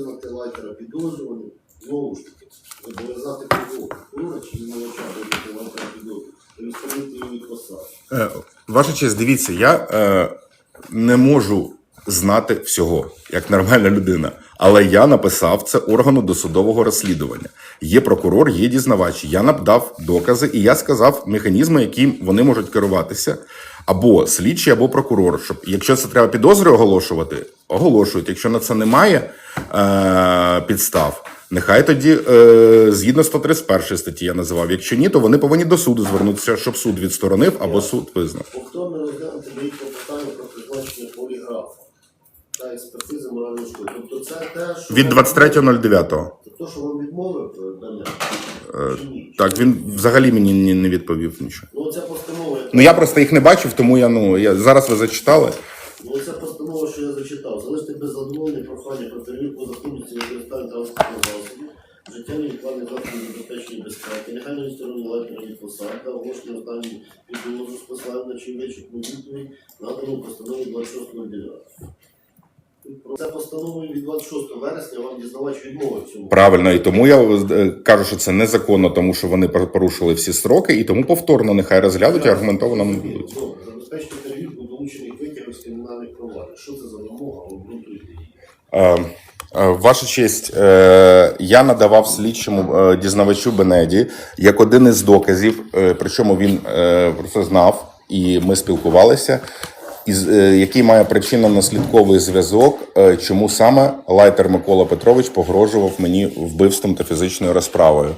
визнати лайтера підозрюваним, знову ж таки, зобов'язати? Прокурора чи відмовача визнати лайтера підозрюваним, та відсторонити його від. Е, Ваша честь, дивіться, я е, не можу знати всього як нормальна людина. Але я написав це органу досудового розслідування. Є прокурор, є дізнавач. Я надав докази, і я сказав механізми, яким вони можуть керуватися, або слідчий, або прокурор. Щоб якщо це треба підозри оголошувати, оголошують. Якщо на це немає е, підстав, нехай тоді е, згідно 131 статті я називав. Якщо ні, то вони повинні до суду звернутися, щоб суд відсторонив або суд визнав. Повторно розглянути та експертизи моральної шкоди. Тобто це те, що... Від 23.09. Це те, що вам відмовив е? Чи ні? Так, він взагалі мені не- не відповів нічого. Ну, ця постанова, яка Ну я просто їх не бачив, тому я ну я зараз ви зачитали. Ну, ця постанова, що я зачитав, залишити без задоволення прохання про перевірку законності використання транспортного засобу, життя невідкладних засобів забезпечення безпеки, негайної сторони лайтера від посад та оголошення останній підозру з посланням на чим вичерпну відповідь, надану постанові 26.09. Це постановою від 26 вересня вам дізнавач відмовив цьому. Правильно, і тому я е, кажу, що це незаконно, тому що вони пор- порушили всі строки, і тому повторно нехай розглянуть і аргументовано не будуть. Добре, забезпечити перевірку долучених витягів з кримінальних проваджень. Що це за вимога? Обґрунтуйте її. Е, е, Ваша честь, е, я надавав слідчому е, дізнавачу Бенеді як один із доказів, е, причому він е, про це знав, і ми спілкувалися. Е, який має причинно-наслідковий зв'язок, е, чому саме лайтер Микола Петрович погрожував мені вбивством та фізичною розправою.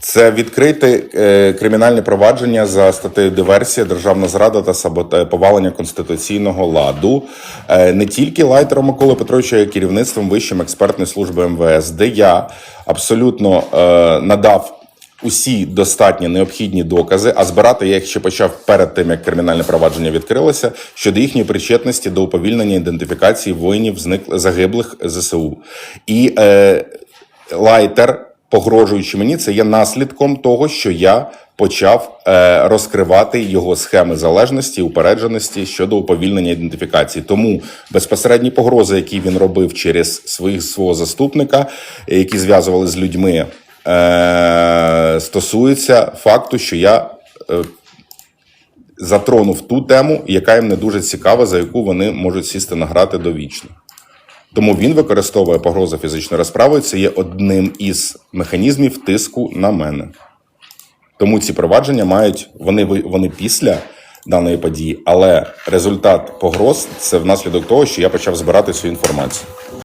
Це відкрите е, кримінальне провадження за статтею диверсія, державна зрада та сабота повалення конституційного ладу. Не тільки лайтером Миколи Петровича, а й керівництвом Вищим експертної служби МВС, де я абсолютно надав усі достатні необхідні докази, а збирати я їх ще почав перед тим, як кримінальне провадження відкрилося, щодо їхньої причетності до уповільнення ідентифікації воїнів зниклих загиблих ЗСУ. І е, лайтер, погрожуючи мені, це є наслідком того, що я почав е, розкривати його схеми залежності упередженості щодо уповільнення ідентифікації. Тому безпосередні погрози, які він робив через своїх свого заступника, е, які зв'язували з людьми, е, стосуються факту, що я. Е, Затронув ту тему, яка їм не дуже цікава, за яку вони можуть сісти награти довічно. Тому він використовує погрозу фізичної розправи. Це є одним із механізмів тиску на мене. Тому ці провадження мають вони, вони після даної події, але результат погроз це внаслідок того, що я почав збирати цю інформацію.